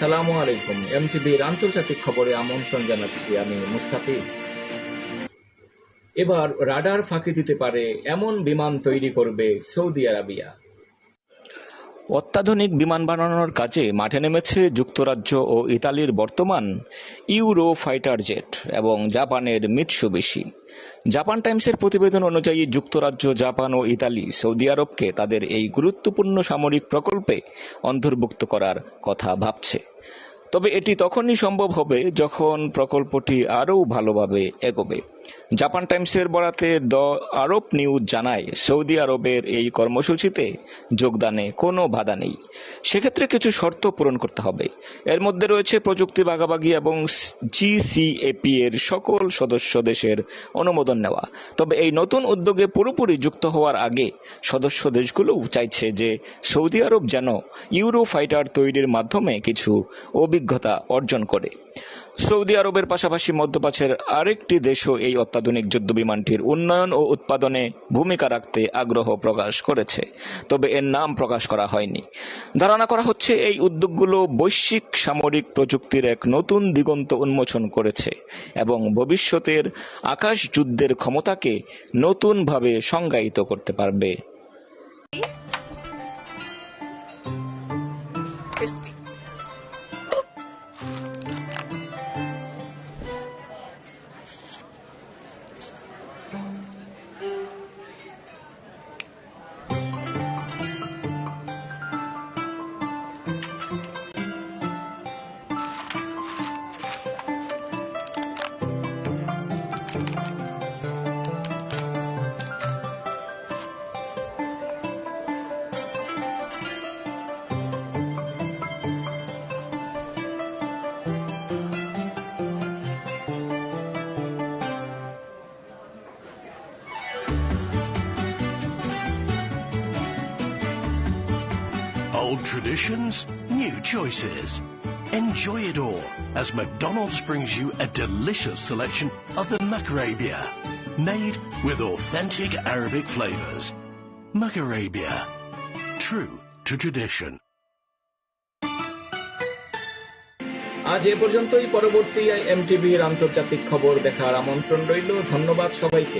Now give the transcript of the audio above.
আসসালামু আলাইকুম। এমটিভির আন্তর্জাতিক খবরে আমন্ত্রণ জানাচ্ছি আমি মুস্তাফিজ। এবার রাডার ফাঁকি দিতে পারে এমন বিমান তৈরি করবে সৌদি আরাবিয়া। অত্যাধুনিক বিমান বানানোর কাজে মাঠে নেমেছে যুক্তরাজ্য ও ইতালির বর্তমান ইউরো ফাইটার জেট এবং জাপানের মিৎসুবিশি। জাপান টাইমসের প্রতিবেদন অনুযায়ী যুক্তরাজ্য, জাপান ও ইতালি, সৌদি আরবকে তাদের এই গুরুত্বপূর্ণ সামরিক প্রকল্পে অন্তর্ভুক্ত করার কথা ভাবছে। তবে এটি তখনই সম্ভব হবে যখন প্রকল্পটি আরও ভালোভাবে এগোবে। জাপান টাইমসের বরাতে দ আরব নিউজ জানায়, সৌদি আরবের এই কর্মসূচিতে যোগদানে কোনো বাধা নেই। সেক্ষেত্রে কিছু শর্ত পূরণ করতে হবে। এর মধ্যে রয়েছে প্রযুক্তি ভাগাভাগি এবং জিসিএপি এর সকল সদস্য দেশের অনুমোদন নেওয়া। তবে এই নতুন উদ্যোগে পুরোপুরি যুক্ত হওয়ার আগে সদস্য দেশগুলোও চাইছে যে সৌদি আরব যেন ইউরো ফাইটার তৈরির মাধ্যমে কিছু অভিজ্ঞতা অর্জন করে। সৌদি আরবের পাশাপাশি মধ্যপ্রাচ্যের আরেকটি দেশও এই অত্যাধুনিক যুদ্ধবিমানটির উন্নয়ন ও উৎপাদনে ভূমিকা রাখতে আগ্রহ প্রকাশ করেছে, তবে এর নাম প্রকাশ করা হয়নি। ধারণা করা হচ্ছে এই উদ্যোগগুলো বৈশ্বিক সামরিক প্রযুক্তির এক নতুন দিগন্ত উন্মোচন করেছে এবং ভবিষ্যতের আকাশ যুদ্ধের ক্ষমতাকে নতুনভাবে সংজ্ঞায়িত করতে পারবে। Crispy. Old traditions, new choices. Enjoy it all as McDonald's brings you a delicious selection of the Macarabia, made with authentic Arabic flavors. Macarabia, true to tradition. আজ এ পর্যন্তই পরবর্তী এমটিভির আন্তর্জাতিক খবর দেখার আমন্ত্রণ রইল ধন্যবাদ সবাইকে